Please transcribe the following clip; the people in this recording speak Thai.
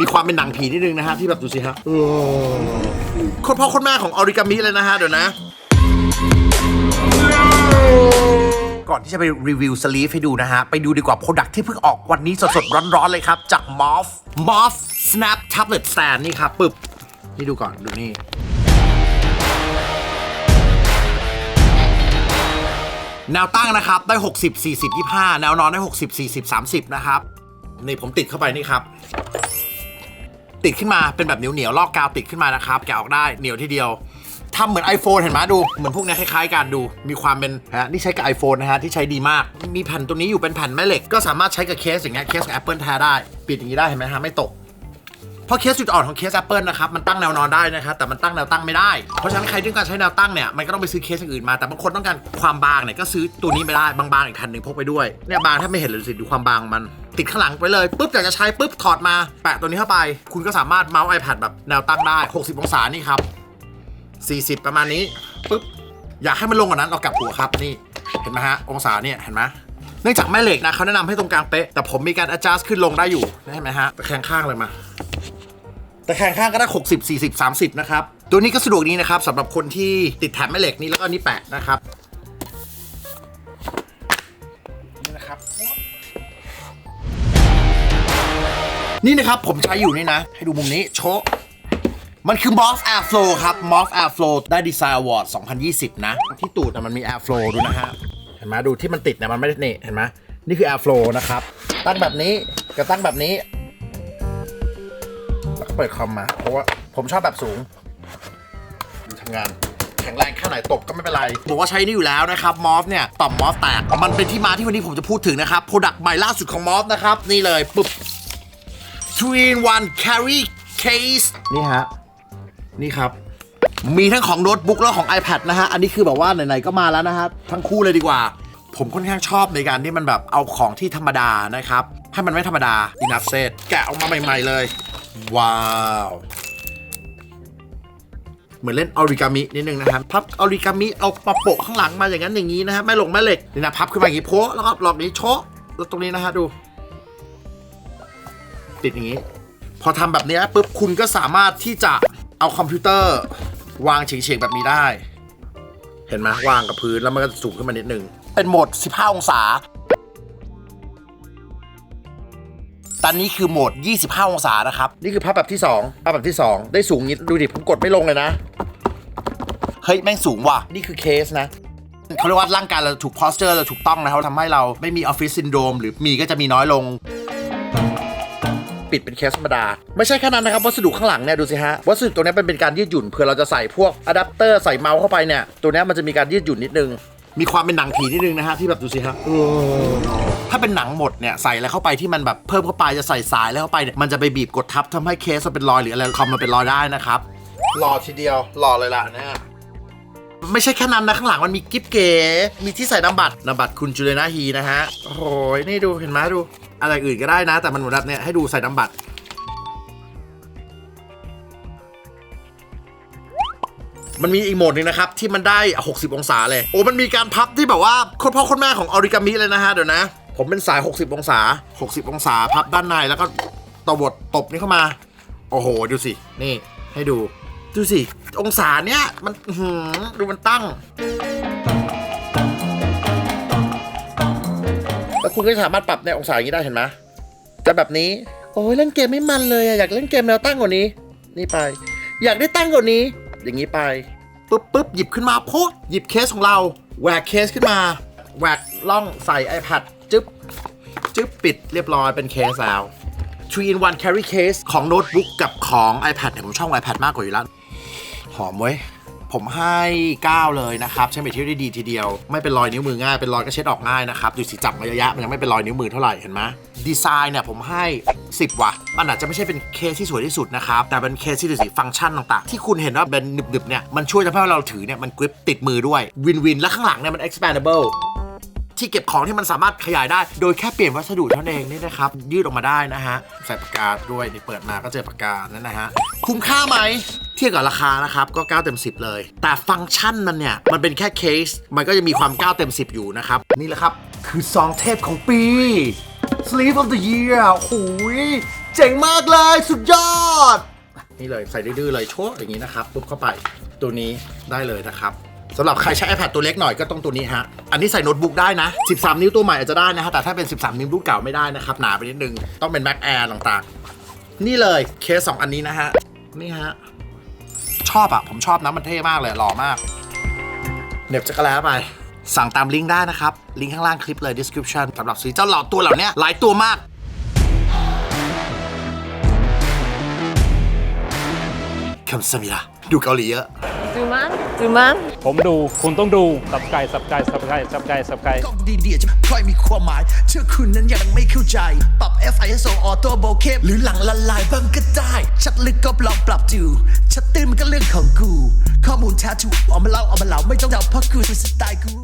มีความเป็นหนังผีนิดนึงนะฮะที่แบบดูสิครับคนพ่อคนแม่ของออริกามิเลยนะฮะเดี๋ยวนะ ก่อนที่จะไปรีวิวสลีฟให้ดูนะฮะ ไปดูดีกว่าโปรดักที่เพิ่งออกวันนี้สดๆ ร้อนๆ เลยครับ จาก m o f m o f Snap Tablet Stand นี่ครับปึ๊บ นี่ดูก่อน ดูนี่แนวตั้งนะครับ ได้ 60 40 25 แนวนอนได้ 60 40 30 นะครับ นี่ผมติดเข้าไปนี่ครับ ติดขึ้นมาเป็นแบบเหนียวเหนียวๆลอกกาวติดขึ้นมานะครับแกะออกได้เหนียวทีเดียวทำเหมือน iPhone เห็นไหมดู เหมือนพวกนี้คล้ายๆกันดู มีความเป็นฮะนี่ใช้กับ iPhone นะฮะ ที่ใช้ดีมาก มีแผ่นตัวนี้อยู่เป็นแผ่นแม่เหล็ก ก็สามารถใช้กับเคสอย่างเงี้ยเคสกับ Apple แท้ได้ ปิดอย่างนี้ได้เห็นไหมฮะไม่ตกเพราะเคสจุดอ่อนของเคส Apple นะครับ มันตั้งแนวนอนได้นะครับ แต่มันตั้งแนวตั้งไม่ได้ เพราะฉะนั้นใครต้องการใช้แนวตั้งเนี่ย มันก็ต้องไปซื้อเคสอย่างอื่นมา แต่บางคนต้องการความบางเนี่ย ก็ซื้อตัวนี้ไม่ได้ บางๆอีกคันหนึ่งพกไปด้วย เนี่ยบางถ้าไม่เห็นเลยสิดูความบางมัน ติดข้างหลังไปเลยปุ๊บอยากจะใช้ปุ๊บถอดมาแปะตัวนี้เข้าไป คุณก็สามารถเมาส์ iPad แบบแนวตั้งได้ 60 องศานี่ครับ 40 ประมาณนี้ปุ๊บอยากให้มันลงกว่านั้นเรากลับหัวครับนี่เห็นไหมฮะองศาเนี่ยเห็นไหมเนื่องจากแม่เหล็กนะเขาแนะนำให้ตรงกลางเป๊ะแต่ผมมีการ adjust ขึ้นลงได้อยู่เห็นไหมฮะแตะแคงข้างเลยมา แต่แข่งข้างก็ได้ 60 40 30 นะครับ ตัวนี้ก็สะดวกดีนะครับสำหรับคนที่ติดแถบแม่เหล็กนี่แล้วก็นี่แปะนะครับ นี่นะครับผมใช้อยู่นี่นะ ให้ดูมุมนี้โชะมันคือ Moss Airflow ครับ Moss Airflow ได้ Design Award 2020 นะ ที่ตูดนะมันมี Airflow ดูนะฮะ เห็นไหมดูที่มันติดเนี่ยมันไม่ได้นี่เห็นไหมนี่คือ Airflow นะครับ ตั้งแบบนี้กับตั้งแบบนี้ แล้วก็เปิดคอมมา เพราะว่าผมชอบแบบสูงดูทำงานแข็งแรงแค่ไหนตบก็ไม่เป็นไร บอกว่าใช้นี่อยู่แล้วนะครับมอฟเนี่ยต่อมมอฟแตก มันเป็นที่มาที่วันนี้ผมจะพูดถึงนะครับโปรดักต์ใหม่ล่าสุดของมอฟนะครับ นี่เลยปุ๊บ 3 in 1 carry case นี่ฮะ นี่ครับ มีทั้งของโน้ตบุ๊กแล้วของ iPad นะฮะ อันนี้คือแบบว่าไหนๆก็มาแล้วนะฮะ ทั้งคู่เลยดีกว่า ผมค่อนข้างชอบในการที่มันแบบเอาของที่ธรรมดานะครับ ให้มันไม่ธรรมดา enough set แกะออกมาใหม่ ๆ เลย ว้าวเหมือนเล่นออริกามินิดนึงนะครับพับออริกามิเอามาโปะข้างหลังมาอย่างนั้นอย่างนี้นะฮะแม่ลงแม่เหล็กนี่นะพับขึ้นมาอย่างนี้โพะแล้วก็หลอกนี้โชะแล้วตรงนี้นะฮะดู ติดอย่างนี้ พอทำแบบนี้ปุ๊บคุณก็สามารถที่จะเอาคอมพิวเตอร์วางเฉียงๆแบบนี้ได้ เห็นไหมวางกับพื้นแล้วมันก็จะสูงขึ้นมานิดนึง เป็นโหมด 15 องศาตอนนี้คือโหมด 25 องศานะครับ นี่คือภาพแบบที่ 2 ภาพแบบที่ 2 ได้สูงงี้ดูดิผมกดไม่ลงเลยนะ เฮ้ย แม่งสูงว่ะ นี่คือเคสนะ เขาเรียกว่าร่างกายเราถูก posture เราถูกต้องนะครับทำให้เราไม่มีออฟฟิศซินโดรมหรือมีก็จะมีน้อยลง ปิดเป็นเคสธรรมดา ไม่ใช่แค่นั้นนะครับ วัสดุข้างหลังเนี่ยดูสิฮะ วัสดุตัวนี้เป็นเป็นการยืดหยุ่นเพื่อเราจะใส่พวกอะแดปเตอร์ใส่เมาส์เข้าไปเนี่ย ตัวนี้มันจะมีการยืดหยุ่นนิดนึง มีความเป็นหนังผีนิดนึงนะฮะที่แบบดูสิครับถ้าเป็นหนังหมดเนี่ยใส่อะไรเข้าไปที่มันแบบเพิ่มเข้าไปจะใส่สายแล้วเข้าไปเนี่ยมันจะไปบีบกดทับทำให้เคสมันเป็นรอยหรืออะไรคอมมันเป็นรอยได้นะครับหล่อทีเดียวหล่อเลยล่ะนะฮะไม่ใช่แค่นั้นนะ ข้างหลังมันมีกิฟเก๋ มีที่ใส่นามบัตรนามบัตรคุณจูเลนาฮีนะฮะ โอ้โหนี่ดูเห็นไหมดู อะไรอื่นก็ได้นะ แต่มันเหมือนแบบเนี้ยให้ดูใส่นามบัตรมันมีอีกโหมดหนึงนะครับ ที่มันได้ 60 องศาเลย โอ้ มันมีการพับที่แบบว่าคนพ่อคนแม่ของออริกามิเลยนะฮะ เดี๋ยวนะ ผมเป็นสาย 60 องศา 60 องศาพับด้านในแล้วก็ตบดตบนี่เข้ามา โอ้โห ดูสิ นี่ให้ดู ดูสิ องศาเนี้ยมันอื้อหือดูมันตั้ง คุณก็สามารถปรับในองศาอย่างนี้ได้เห็นไหมจะแบบนี้ โอ้ยเล่นเกมไม่มันเลยอะอยากเล่นเกมแนวตั้งกว่านี้ นี่ไป อยากได้ตั้งกว่านี้ อย่างนี้ไปปุ๊บปุ๊บหยิบขึ้นมาโพดหยิบเคสของเราแหวกเคสขึ้นมาแหวกล่องใส่ iPad จึ๊บจึ๊บปิดเรียบร้อยเป็นเคสแล้ว3 in 1 carry case ของโน้ตบุ๊กกับของ iPad เนี่ยผมชอบ iPad มากกว่าอยู่แล้ว หอมเว้ย ผมให้ 9 เลยนะครับใช้เมทีได้ดีทีเดียว ไม่เป็นรอยนิ้วมือง่าย เป็นรอยก็เช็ดออกง่ายนะครับดูสีจับระยะมันยังไม่เป็นรอยนิ้วมือเท่าไหร่เห็นไหมดีไซน์เนี่ยผมให้ 10 ว่ะ มันอาจจะไม่ใช่เป็นเคสที่สวยที่สุดนะครับ แต่เป็นเคสที่ดูสีฟังก์ชันต่างๆ ที่คุณเห็นว่าเป็นหนึบๆเนี่ยมันช่วยทำให้เราถือเนี่ยมันกริปติดมือด้วยวินวินและข้างหลังเนี่ยมัน expandable ที่เก็บของที่มันสามารถขยายได้ โดยแค่เปลี่ยนวัสดุเท่านั้นเองนี่นะครับ ยืดออกมาได้นะฮะใส่ปากกาด้วยนี่เปิดมาก็เจอปากกานั่นนะฮะคุ้มค่าไหม ทียบกับราคานะครับก็ 9 เต็ม 10 เลย แต่ฟังก์ชันมันเนี่ย มันเป็นแค่เคส มันก็จะมีความ 9 เต็ม 10 อยู่นะครับ นี่แหละครับ คือซองเทพของปี Sleep of the Year โอ้โหยเจ๋งมากเลยสุดยอด นี่เลยใส่ดื้อเลยโชว์อย่างนี้นะครับปุ๊บเข้าไปตัวนี้ได้เลยนะครับสำหรับใครใช้ iPad ตัวเล็กหน่อยก็ต้องตัวนี้ฮะ อันนี้ใส่โน้ตบุ๊กได้นะ 13 นิ้วตัวใหม่อาจจะได้นะฮะ แต่ถ้าเป็น 13 นิ้วรุ่นเก่าไม่ได้นะครับ หนาไปนิดนึง ต้องเป็น Mac Air ต่างๆ นี่เลยเคสสองอันนี้นะฮะ นี่ฮะ ชอบอะผมชอบนะมันเท่มากเลยหล่อมากเหน็บจักรแล้ไป สั่งตามลิงก์ได้นะครับ ลิงก์ข้างล่างคลิปเลย description สำหรับซื้อเจ้าเหล่าตัวเหล่านี้หลายตัวมากคำสมิระดูเกาหลีเยอะ ดูมันดูมันผมดูคุณต้องดู subscribe subscribe subscribe subscribe subscribe กล้องดีๆจะไม่ค่อยมีความหมาย เชื่อคุณนั้นยังไม่เข้าใจ ปรับ FISO Auto Bokeh หรือหลังละลายบ้างก็ได้ ชัดลึกก็ลองปรับดูชัดตื้นมันก็เรื่องของกู ข้อมูลแท้ถูกเอามาเล่าเอามาเล่าไม่ต้องเดาเพราะกูคือสไตล์กู